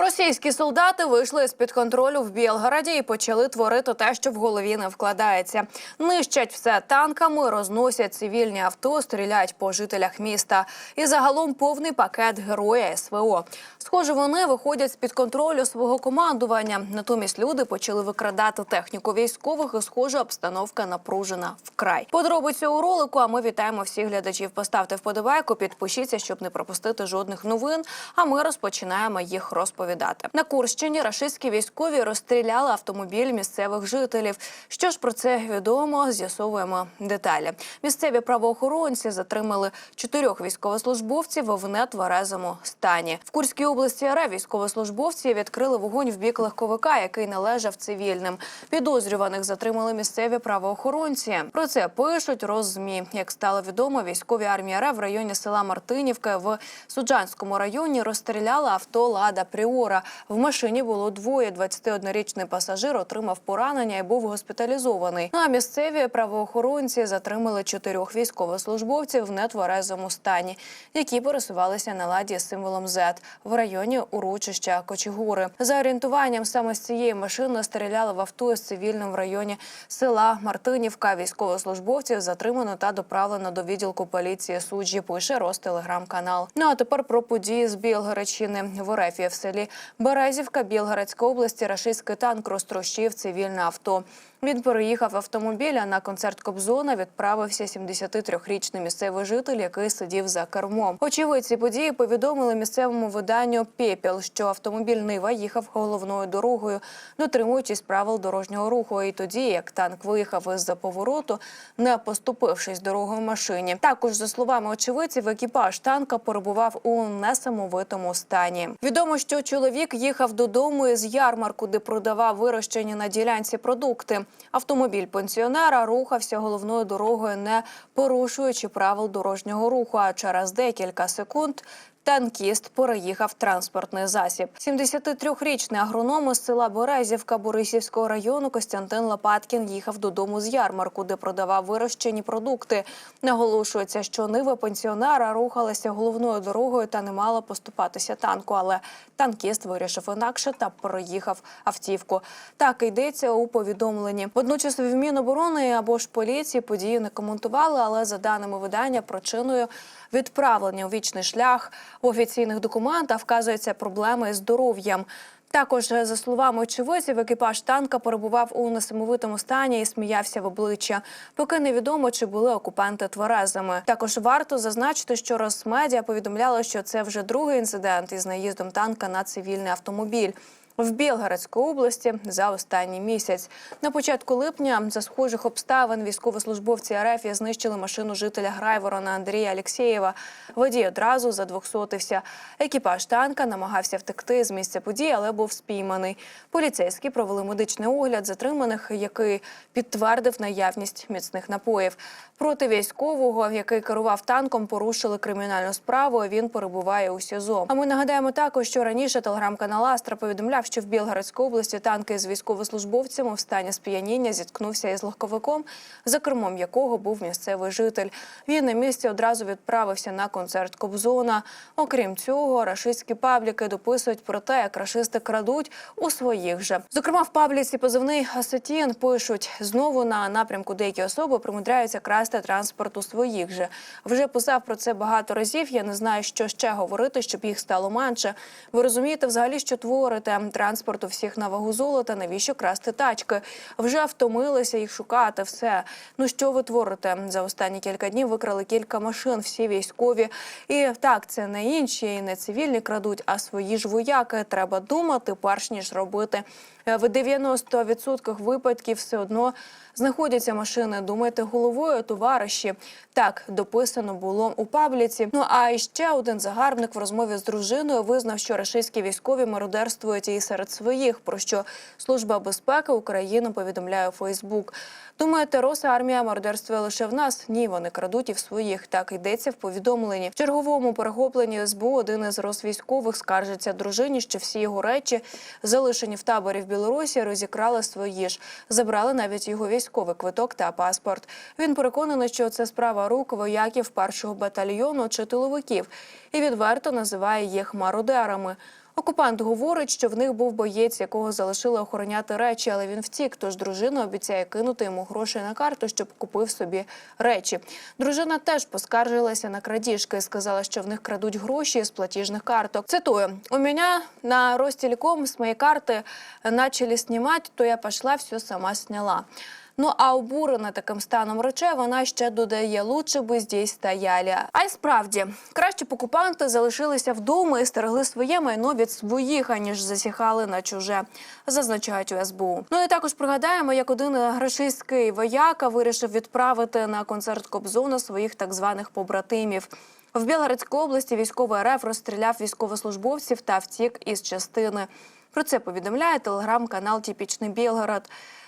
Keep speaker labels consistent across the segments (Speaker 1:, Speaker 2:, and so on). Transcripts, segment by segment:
Speaker 1: Російські солдати вийшли з під контролю в Білгороді і почали творити те, що в голові не вкладається. Нищать все танками, розносять цивільні авто, стріляють по жителях міста. І загалом повний пакет героя СВО. Схоже, вони виходять з під контролю свого командування. Натомість люди почали викрадати техніку військових. І схоже, обстановка напружена вкрай. Подробиці у ролику. А ми вітаємо всіх глядачів. Поставте вподобайку, підпишіться, щоб не пропустити жодних новин. А ми розпочинаємо їх розповідати. На Курщині рашистські військові розстріляли автомобіль місцевих жителів. Що ж про це відомо? З'ясовуємо деталі. Місцеві правоохоронці затримали чотирьох військовослужбовців в нетверезому стані. В Курській області РФ військовослужбовці відкрили вогонь в бік легковика, який належав цивільним. Підозрюваних затримали місцеві правоохоронці. Про це пишуть роззмі. Як стало відомо, військові армії РФ в районі села Мартинівка в Суджанському районі розстріляли авто Лада Пріора. В машині було двоє. 21-річний пасажир отримав поранення і був госпіталізований. Ну а місцеві правоохоронці затримали чотирьох військовослужбовців в нетверезому стані, які пересувалися на ладі з символом Z в районі урочища Кочегури. За орієнтуванням саме з цієї машини стріляли в авто з цивільним в районі села Мартинівка. Військовослужбовців затримано та доправлено до відділку поліції суджі. Пише Ростелеграм-канал. Ну а тепер про події з Білгородщини в Орефі в селі Березівка Білгородська області. Рашистський танк розтрощив цивільне авто. Він переїхав автомобіля на концерт Кобзона. Відправився 73-річний місцевий житель, який сидів за кермом. Очевидці події повідомили місцевому виданню Пепіл, що автомобіль Нива їхав головною дорогою, дотримуючись правил дорожнього руху. І тоді, як танк виїхав із за повороту, не поступившись дорогою машині. Також за словами очевидців, екіпаж танка перебував у несамовитому стані. Відомо, що чоловік їхав додому із ярмарку, де продавав вирощені на ділянці продукти. Автомобіль пенсіонера рухався головною дорогою, не порушуючи правил дорожнього руху. А через декілька секунд танкіст переїхав транспортний засіб. 73-річний агроном із села Березівка Борисівського району Костянтин Лопаткін їхав додому з ярмарку, де продавав вирощені продукти. Наголошується, що нива пенсіонера рухалася головною дорогою та не мала поступатися танку. Але танкіст вирішив інакше та переїхав автівку. Так йдеться у повідомленні. Водночас в Міноборони або ж поліції подію не коментували, але за даними видання, причиною відправлення у вічний шлях в офіційних документах вказуються проблеми з здоров'ям. Також, за словами очевидців, екіпаж танка перебував у несамовитому стані і сміявся в обличчя. Поки невідомо, чи були окупанти тверезими. Також варто зазначити, що Росмедіа повідомляла, що це вже другий інцидент із наїздом танка на цивільний автомобіль. В Білгородській області за останній місяць на початку липня за схожих обставин військовослужбовці РФ знищили машину жителя Грайворона Андрія Алєксєєва. Водій одразу задвохсотився. Екіпаж танка намагався втекти з місця події, але був спійманий. Поліцейські провели медичний огляд затриманих, який підтвердив наявність міцних напоїв. Проти військового, який керував танком, порушили кримінальну справу. Він перебуває у СІЗО. А ми нагадаємо також, що раніше телеграм-канал Астра повідомляв, що в Білгородській області танки з військовослужбовцями в стані сп'яніння зіткнувся із легковиком, за кермом якого був місцевий житель. Він на місці одразу відправився на концерт Кобзона. Окрім цього, рашистські пабліки дописують про те, як рашисти крадуть у своїх же. Зокрема, в пабліці позивний Асетін пишуть знову на напрямку деякі особи примудряються красти транспорт у своїх же. Вже писав про це багато разів. Я не знаю, що ще говорити, щоб їх стало менше. Ви розумієте, взагалі, що творите транспорт всіх на вагу золота. Навіщо красти тачки? Вже втомилися їх шукати. Все ну що ви творите за останні кілька днів? Викрали кілька машин, всі військові. І так, це не інші, і не цивільні крадуть, а свої ж вояки. Треба думати, перш ніж робити. Е, В 90% випадків все одно знаходяться машини. Думайте головою, товариші. Так дописано було у пабліці. Ну а ще один загарбник в розмові з дружиною визнав, що рашистські військові мародерствують і серед своїх. Про що служба безпеки України повідомляє у Фейсбук. Думаєте, Росармія мародерствує лише в нас? Ні, вони крадуть і в своїх. Так йдеться в повідомленні. В черговому перехопленні СБУ один із розвійськових скаржиться дружині, що всі його речі, залишені в таборі в Білорусі, розікрали свої ж. Забрали навіть його військовий квиток та паспорт. Він переконаний, що це справа рук вояків першого батальйону чи тиловиків, і відверто називає їх мародерами. Окупант говорить, що в них був боєць, якого залишили охороняти речі, але він втік. Тож дружина обіцяє кинути йому гроші на карту, щоб купив собі речі. Дружина теж поскаржилася на крадіжки сказала, що в них крадуть гроші з платіжних карток. Цитую: у мене на Ростелеком з моєї карти почали знімати, то я пішла, все сама сняла. Ну а обурена таким станом речей вона ще додає, лучше би здесь стояли. А й справді краще б окупанти залишилися вдома і стерегли своє майно від своїх, аніж засіхали на чуже, зазначають у СБУ. Ну і також пригадаємо, як один грашистський вояка вирішив відправити на концерт Кобзона своїх так званих побратимів. В Білгородській області військовий РФ розстріляв військовослужбовців та втік із частини. Про це повідомляє телеграм-канал Тіпічний Білгород.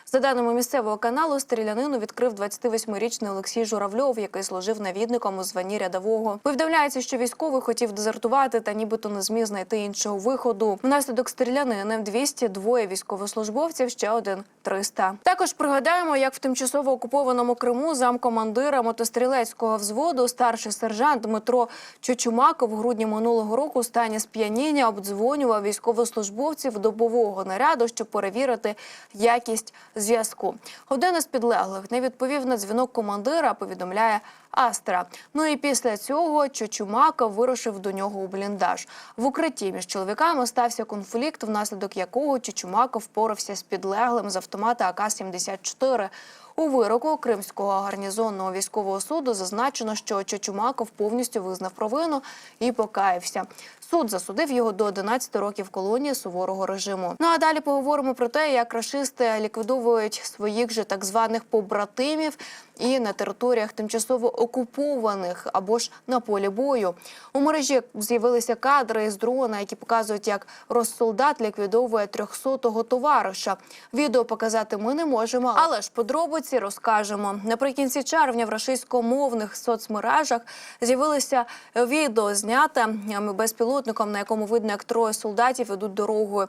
Speaker 1: За даними місцевого каналу, стрілянину відкрив 28-річний Олексій Журавльов, який служив навідником у званні рядового. Повідомляється, що військовий хотів дезертувати та нібито не зміг знайти іншого виходу. Внаслідок стрілянини 202 військовослужбовців, ще один 300. Також пригадаємо, як в тимчасово окупованому Криму замкомандира мотострілецького взводу старший сержант Дмитро Чучумаков у грудні минулого року у стані сп'яніння обдзвонював військовослужбовців добового наряду, щоб перевірити якість зв'язку. Один із підлеглих не відповів на дзвінок командира. Повідомляє Астра. Ну і після цього Чучумака вирушив до нього у бліндаж. В укритті між чоловіками стався конфлікт, внаслідок якого Чучумака впорався з підлеглим з автомата АК-74. У вироку Кримського гарнізонного військового суду зазначено, що Чучумаков повністю визнав провину і покаявся. Суд засудив його до 11 років колонії суворого режиму. Ну а далі поговоримо про те, як рашисти ліквідовують своїх же так званих побратимів і на територіях тимчасово окупованих або ж на полі бою. У мережі з'явилися кадри з дрона, які показують, як розсолдат ліквідовує 300-го товариша. Відео показати ми не можемо, але ж подробиці розкажемо. Наприкінці червня в російськомовних соцмережах з'явилося відео зняте безпілотником, на якому видно, як троє солдатів ідуть дорогою.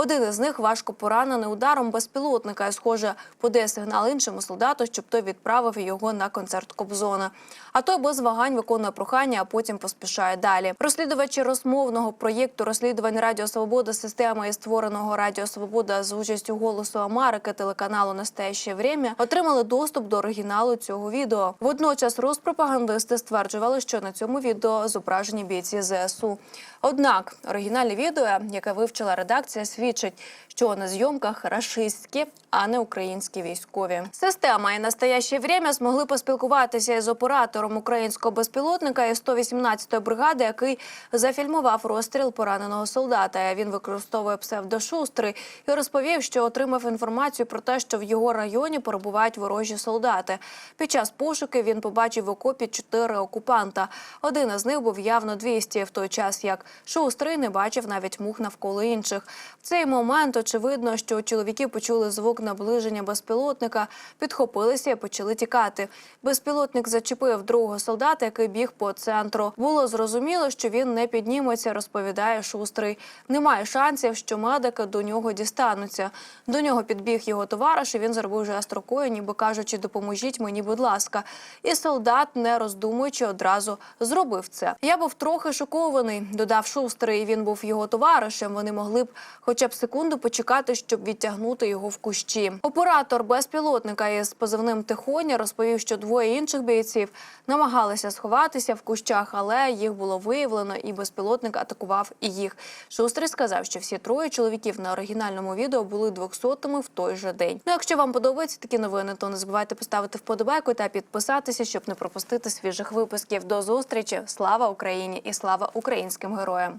Speaker 1: Один із них важко поранений ударом безпілотника і, схоже, подає сигнал іншому солдату, щоб той відправив його на концерт Кобзона. А той без вагань виконує прохання, а потім поспішає далі. Розслідувачі розмовного проєкту розслідувань Радіо Свобода системи і створеного Радіо Свобода з участю голосу Америки телеканалу Настояще время отримали доступ до оригіналу цього відео. Водночас розпропагандисти стверджували, що на цьому відео зображені бійці ЗСУ. Однак оригінальне відео, яке вивчила редакція, свідчить, що на зйомках рашистські, а не українські військові. Система і настояще время змогли поспілкуватися із оператором українського безпілотника із 118-ї бригади, який зафільмував розстріл пораненого солдата. Він використовує псевдошустрий і розповів, що отримав інформацію про те, що в його районі перебувають ворожі солдати. Під час пошуки він побачив в окопі чотири окупанта. Один із них був явно 200, в той час як шустрий не бачив навіть мух навколо інших. Цей момент очевидно, що чоловіки почули звук наближення безпілотника, підхопилися і почали тікати. Безпілотник зачепив другого солдата, який біг по центру. Було зрозуміло, що він не підніметься, розповідає шустрий. Немає шансів, що медики до нього дістануться. До нього підбіг його товариш. і Він зробив жест рукою, ніби кажучи, допоможіть мені, будь ласка. І солдат, не роздумуючи, одразу зробив це. Я був трохи шокований, додав шустрий. Він був його товаришем. Вони могли б хоча б секунду почекати, щоб відтягнути його в кущі. Оператор безпілотника із позивним Тихоня розповів, що двоє інших бійців намагалися сховатися в кущах, але їх було виявлено, і безпілотник атакував і їх. Шустрий сказав, що всі троє чоловіків на оригінальному відео були двохсотими в той же день. Ну, якщо вам подобаються такі новини, то не забувайте поставити вподобайку та підписатися, щоб не пропустити свіжих випусків. До зустрічі! Слава Україні і слава українським героям!